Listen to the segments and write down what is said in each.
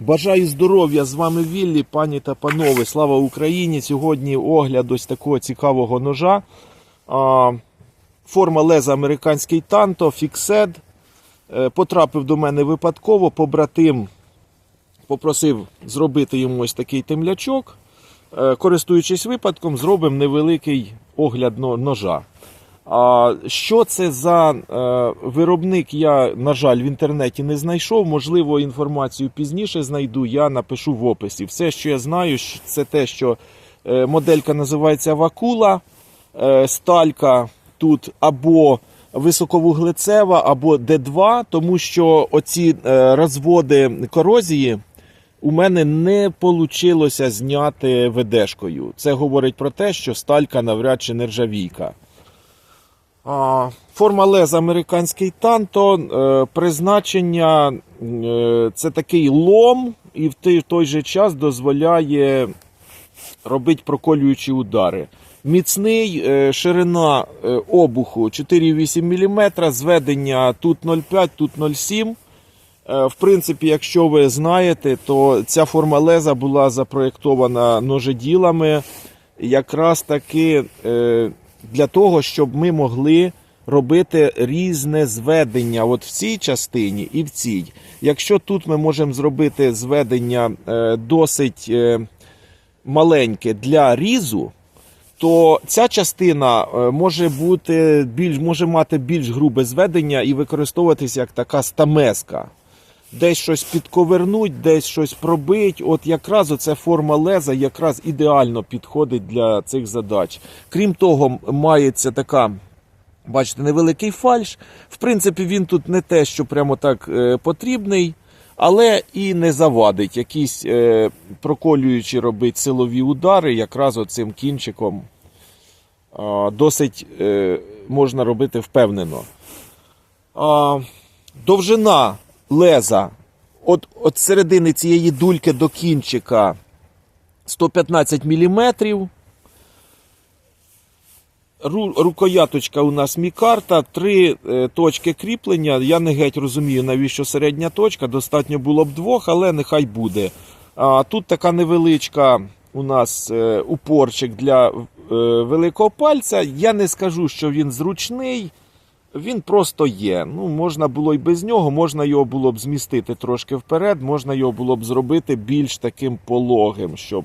Бажаю здоров'я з вами Віллі, пані та панове. Слава Україні! Сьогодні огляд ось такого цікавого ножа. Форма леза американський танто, фіксед. Потрапив до мене випадково. Побратим попросив зробити йому ось такий темлячок. Е, Користуючись випадком, зробимо невеликий огляд ножа. А що це за е, виробник? Я, на жаль, в інтернеті не знайшов. Можливо, інформацію пізніше знайду. Я напишу в описі. Все, що я знаю, це те, що е, моделька називається Вакула, е, сталька тут або високовуглецева, або Д2, тому що оці розводи корозії. У мене не вийшло зняти ведешкою. Це говорить про те, що сталька навряд чи нержавійка. Форма леза американський танто. е, Призначення е, це такий лом, і в той, же час дозволяє робити проколюючі удари. Міцний е, ширина обуху 4,8 мм, зведення тут 0,5, тут 0,7. Е, В принципі, якщо ви знаєте, то ця форма леза була запроєктована ножеділами якраз таки для того, щоб ми могли робити різне зведення от в цій частині і в цій. Якщо тут ми можемо зробити зведення е, досить е, маленьке для різу, то ця частина е, може бути більш може мати більш грубе зведення і використовуватися як така стамеска. Десь щось підковернуть, десь щось пробить. От якраз оця форма леза якраз ідеально підходить для цих задач. Крім того, мається така. Бачите, невеликий фальш. В принципі, він тут не те, що прямо так е, потрібний, але і не завадить. Якісь е, проколюючи робить силові удари, якраз оцим кінчиком а, досить е, можна робити впевнено. А, довжина леза от, от середини цієї дульки до кінчика 115 мм. Ру, рукояточка у нас мікарта, три е, точки кріплення. Я не геть розумію, навіщо середня точка. Достатньо було б двох, але нехай буде. А, тут така невеличка у нас е, упорчик для е, великого пальця. Я не скажу, що він зручний. Він просто є. Ну, можна було й без нього, можна його було б змістити трошки вперед, можна його було б зробити більш таким пологим, щоб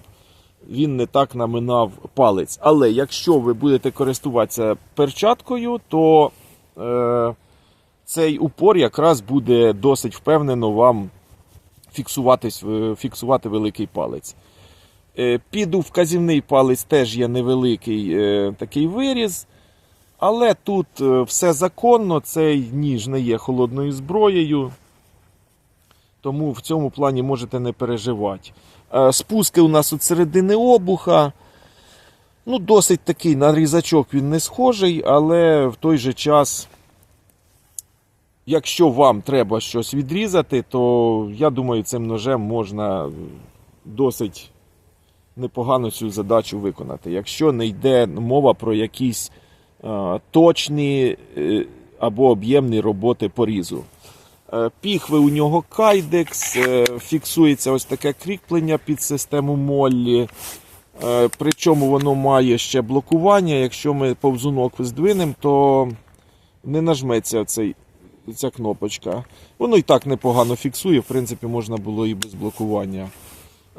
він не так наминав палець. Але якщо ви будете користуватися перчаткою, то е, цей упор якраз буде досить впевнено вам фіксуватись, е, фіксувати великий палець. Е, Під вказівний палець теж є невеликий е, такий виріз. Але тут е, все законно, цей ніж не є холодною зброєю. Тому в цьому плані можете не переживати. Е, Спуски у нас від середини обуха. Ну, досить такий на різачок він не схожий, але в той же час, якщо вам треба щось відрізати, то я думаю, цим ножем можна досить непогано цю задачу виконати. Якщо не йде мова про якісь е, точні е, або об'ємні роботи порізу. Е, Піхви у нього кайдекс, е, фіксується ось таке кріплення під систему Моллі. Е, Причому воно має ще блокування. Якщо ми повзунок здвинемо, то не нажметься цей, ця кнопочка. Воно і так непогано фіксує, в принципі, можна було і без блокування.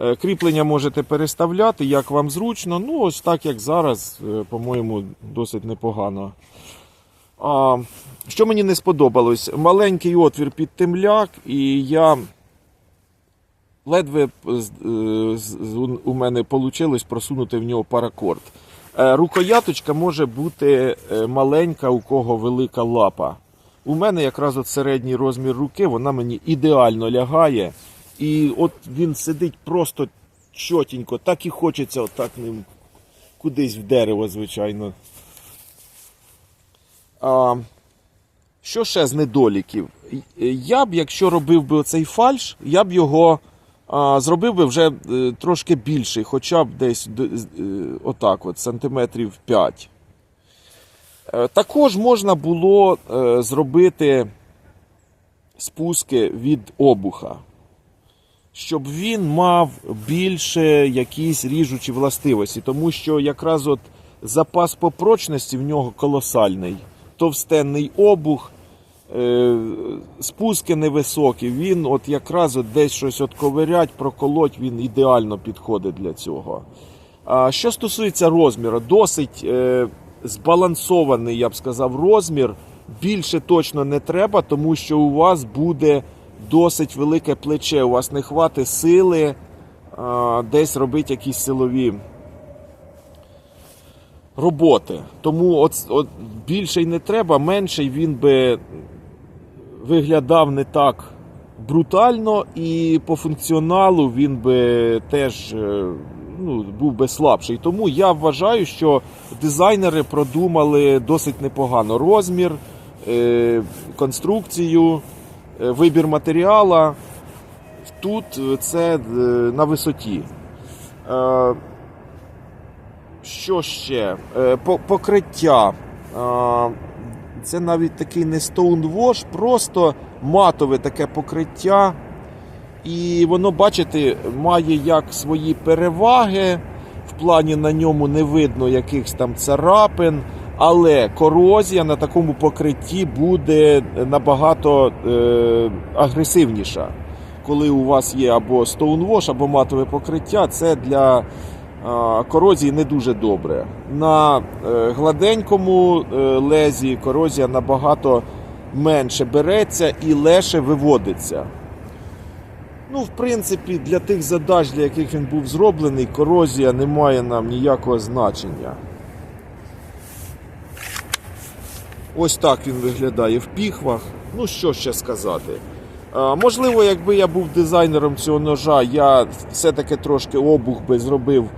Е, Кріплення можете переставляти, як вам зручно. Ну, ось так, як зараз, е, по-моєму, досить непогано. А, що мені не сподобалось? Маленький отвір під темляк, і я ледве е, у мене вийшло просунути в нього паракорд. Рукояточка може бути маленька, у кого велика лапа. У мене якраз от середній розмір руки, вона мені ідеально лягає. І от він сидить просто чотенько, так і хочеться отак ним кудись в дерево, звичайно. А, що ще з недоліків? Я б, якщо робив би оцей фальш, я б його а, зробив би вже е, трошки більший, хоча б десь е, отак, от, сантиметрів 5. Е, Також можна було е, зробити спуски від обуха. Щоб він мав більше якісь ріжучі властивості, тому що якраз от запас по прочності в нього колосальний, товстенний обух, е, спуски невисокі. Він от якраз от десь щось от ковирять, проколоть, він ідеально підходить для цього. А що стосується розміру, досить е, збалансований, я б сказав, розмір. Більше точно не треба, тому що у вас буде досить велике плече. У вас не хватить сили а, десь робити якісь силові роботи. Тому от, от більше й не треба, менший він би виглядав не так брутально, і по функціоналу він би теж е, ну, був би слабший. Тому я вважаю, що дизайнери продумали досить непогано розмір, е, конструкцію, е, вибір матеріала. Тут е, це е, на висоті. Е, Що ще? Е, Покриття. Е, Це навіть такий не Stonewash, просто матове таке покриття. І воно, бачите, має як свої переваги. В плані на ньому не видно якихось там царапин, але корозія на такому покритті буде набагато е, агресивніша. Коли у вас є або Stonewash, або матове покриття, це для е, корозії не дуже добре. На е, гладенькому е, лезі корозія набагато менше береться і легше виводиться. Ну, в принципі, для тих задач, для яких він був зроблений, корозія не має нам ніякого значення. Ось так він виглядає в піхвах. Ну, що ще сказати. Можливо, якби я був дизайнером цього ножа, я все-таки трошки обух би зробив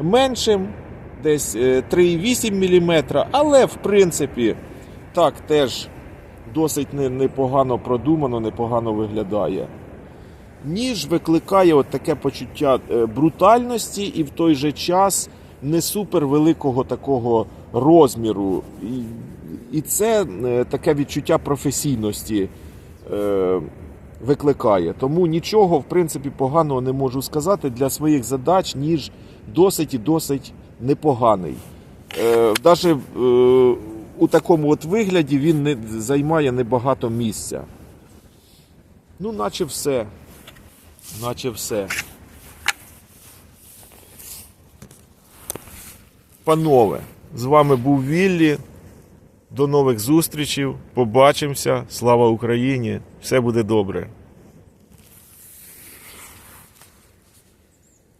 меншим, десь е, 3,8 мм, але в принципі так теж досить непогано продумано, непогано виглядає ніж викликає от таке почуття е, брутальності і в той же час не супер великого такого розміру. І, це е, таке відчуття професійності е, викликає. Тому нічого, в принципі, поганого не можу сказати. Для своїх задач ніж досить і досить непоганий. Навіть е, у такому от вигляді він не займає небагато місця. Ну, наче все. Наче все. Панове, з вами був Віллі. До нових зустрічей. Побачимося. Слава Україні! Все буде добре.